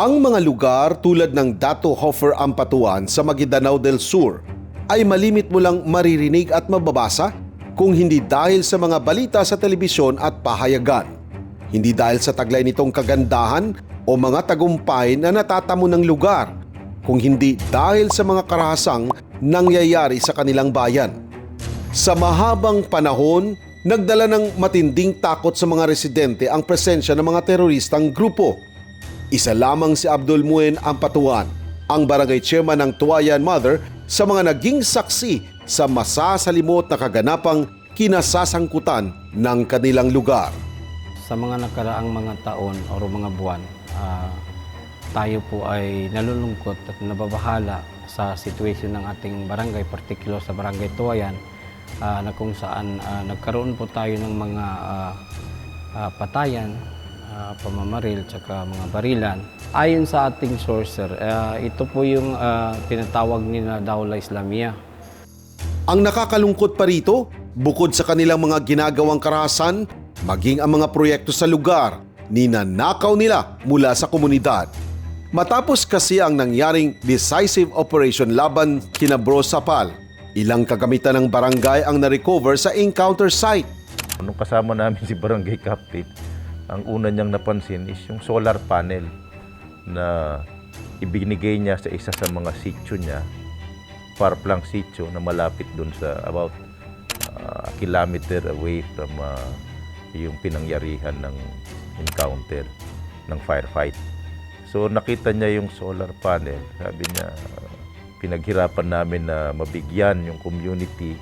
Ang mga lugar tulad ng Dato Hofer Ampatuan sa Maguindanao del Sur ay malimit mo lang maririnig at mababasa kung hindi dahil sa mga balita sa telebisyon at pahayagan. Hindi dahil sa taglay nitong kagandahan o mga tagumpay na natatamo ng lugar, kung hindi dahil sa mga karahasang nangyayari sa kanilang bayan. Sa mahabang panahon, nagdala ng matinding takot sa mga residente ang presensya ng mga teroristang grupo. Isa lamang si Abdul Muen Ampatuan, ang barangay chairman ng Tuwayan Mother sa mga naging saksi sa masasalimot na kaganapang kinasasangkutan ng kanilang lugar. Sa mga nakaraang mga taon o mga buwan, ah, tayo po ay nalulungkot at nababahala sa situation ng ating barangay, particular sa barangay Tuwayan, ah, na kung saan ah, nagkaroon po tayo ng mga ah, ah, patayan, ah, pamamaril, tsaka mga barilan. Ayon sa ating source, sir, ah, ito po yung ah, tinatawag nila Daula Islamia. Ang nakakalungkot pa rito, bukod sa kanilang mga ginagawang karahasan, maging ang mga proyekto sa lugar, ninanakaw nila mula sa komunidad. Matapos kasi ang nangyaring decisive operation laban kina Bro Sapal, ilang kagamitan ng barangay ang na-recover sa encounter site. Nung kasama namin si Barangay Captain, ang una niyang napansin is yung solar panel na ibinigay niya sa isa sa mga sitio niya, Parplang sitio na malapit dun sa about uh, a kilometer away from uh, yung pinangyarihan ng encounter ng firefight. So nakita niya yung solar panel. Sabi niya, pinaghirapan namin na mabigyan yung community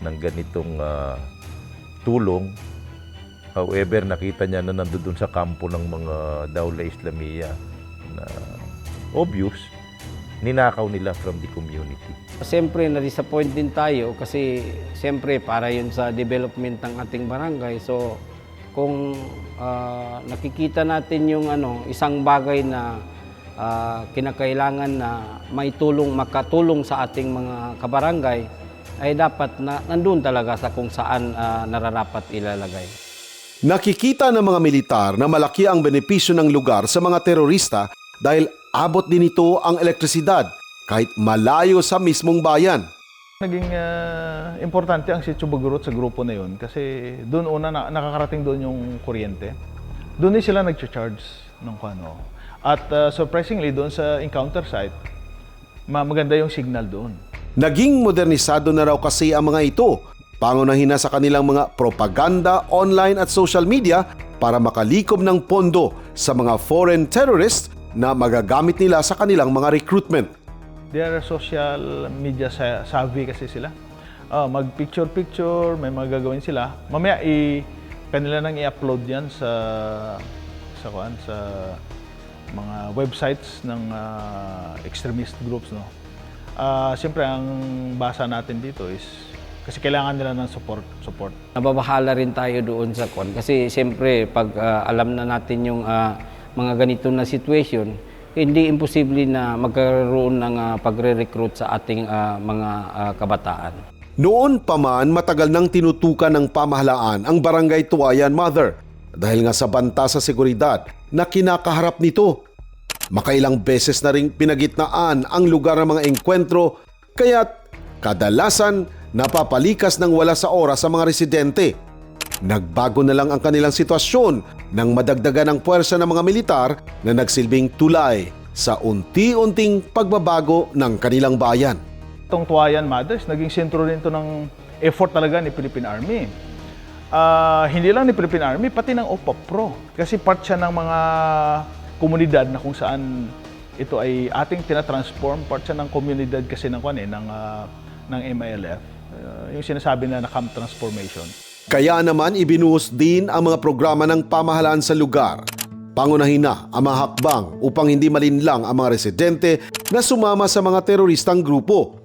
ng ganitong uh, tulong. However, nakita niya na nandoon sa kampo ng mga Daula Islamia na obvious, ninakaw nila from the community. Siyempre, na-disappoint din tayo kasi siyempre para yun sa development ng ating barangay. So, kung ah, nakikita natin yung ano, isang bagay na ah, kinakailangan na may tulong, makatulong sa ating mga kabarangay, ay dapat na nandun talaga sa kung saan ah, nararapat ilalagay. Nakikita ng mga militar na malaki ang benepisyo ng lugar sa mga terorista dahil abot din ito ang elektrisidad kahit malayo sa mismong bayan. Naging ah, importante ang Sitio Bagurot sa grupo na yun kasi doon una na, nakakarating doon yung kuryente. Doon din sila nag-charge ng kano. At ah, surprisingly doon sa encounter site, ma- maganda yung signal doon. Naging modernisado na raw kasi ang mga ito, pangunahin na sa kanilang mga propaganda online at social media para makalikom ng pondo sa mga foreign terrorists na magagamit nila sa kanilang mga recruitment. They are social media sa- savvy kasi sila. Ah, mag-picture-picture, may mga gagawin sila. Mamaya i kanila nang i-upload 'yan sa sa kuan sa mga websites ng ah, extremist groups no. Ah, siyempre ang basa natin dito is kasi kailangan nila ng support, support. Nababahala rin tayo doon sa kon kasi siyempre pag ah, alam na natin yung ah, mga ganito na situation, hindi imposible na magkaroon ng ah, pagre-recruit sa ating ah, mga ah, kabataan. Noon pa man matagal nang tinutukan ng pamahalaan ang barangay Tuwayan Mother dahil nga sa banta sa seguridad na kinakaharap nito. Makailang beses na ring pinagitnaan ang lugar ng mga engkwentro kaya't kadalasan napapalikas ng wala sa oras sa mga residente. Nagbago na lang ang kanilang sitwasyon nang madagdagan ang puwersa ng mga militar na nagsilbing tulay sa unti-unting pagbabago ng kanilang bayan. Itong Tuwayan Mothers, naging sentro rin ito ng effort talaga ni Philippine Army. Ah, hindi lang ni Philippine Army, pati ng OPA Pro. Kasi part siya ng mga komunidad na kung saan ito ay ating tinatransform. Part siya ng komunidad kasi ng, kwan, eh, ng, ah, ng MILF. Ah, yung sinasabi na na camp transformation. Kaya naman ibinuhos din ang mga programa ng pamahalaan sa lugar. Pangunahin na ang mga hakbang upang hindi malinlang ang mga residente na sumama sa mga teroristang grupo.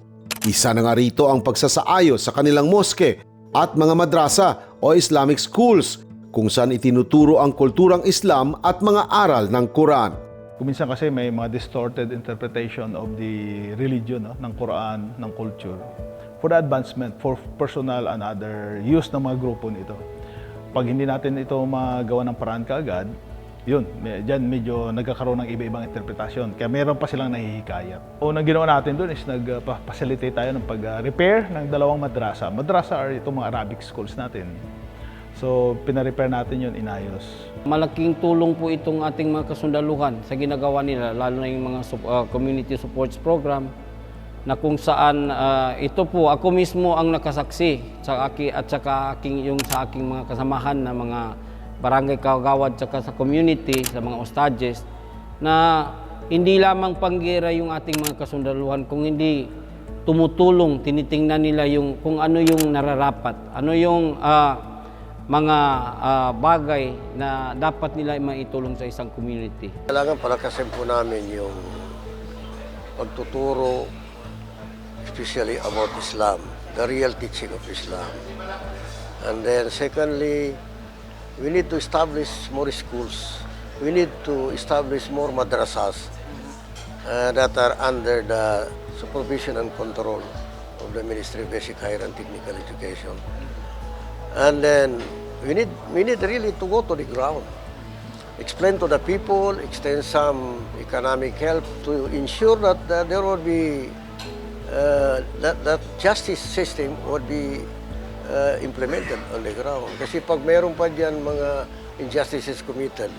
Isa na nga rito ang pagsasaayos sa kanilang moske at mga madrasa o Islamic schools kung saan itinuturo ang kulturang Islam at mga aral ng Quran. Kuminsan kasi may mga distorted interpretation of the religion, no? ng Quran, ng culture, for advancement, for personal and other use ng mga grupo nito. Pag hindi natin ito magawa ng paraan kaagad, yun, dyan medyo nagkakaroon ng iba-ibang interpretasyon. Kaya meron pa silang nahihikayat. Unang ginawa natin doon is nag-facilitate tayo ng pag-repair ng dalawang madrasa. Madrasa are itong mga Arabic schools natin. So, pina-repair natin yun, inayos. Malaking tulong po itong ating mga kasundaluhan sa ginagawa nila, lalo na yung mga ah, community supports program, na kung saan ah, ito po, ako mismo ang nakasaksi sa aki, at saka aking, yung sa aking mga kasamahan na mga barangay kagawad saka sa community, sa mga ostages, na hindi lamang panggira yung ating mga kasundaluhan, kung hindi tumutulong, tinitingnan nila yung kung ano yung nararapat, ano yung ah, mga ah, bagay na dapat nila maitulong sa isang community. Kailangan palakasin po namin yung pagtuturo, especially about Islam, the real teaching of Islam. And then secondly, we need to establish more schools. We need to establish more madrasas uh, that are under the supervision and control of the Ministry of Basic Higher and Technical Education. And then we need, we need really to go to the ground explain to the people, extend some economic help to ensure that, that there will be uh, that, that justice system would be uh, implemented on the ground. Kasi pag mayroon pa dyan mga injustices committed,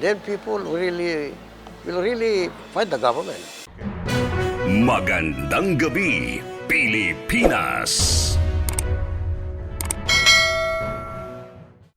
then people really will really fight the government. Magandang gabi, Pilipinas!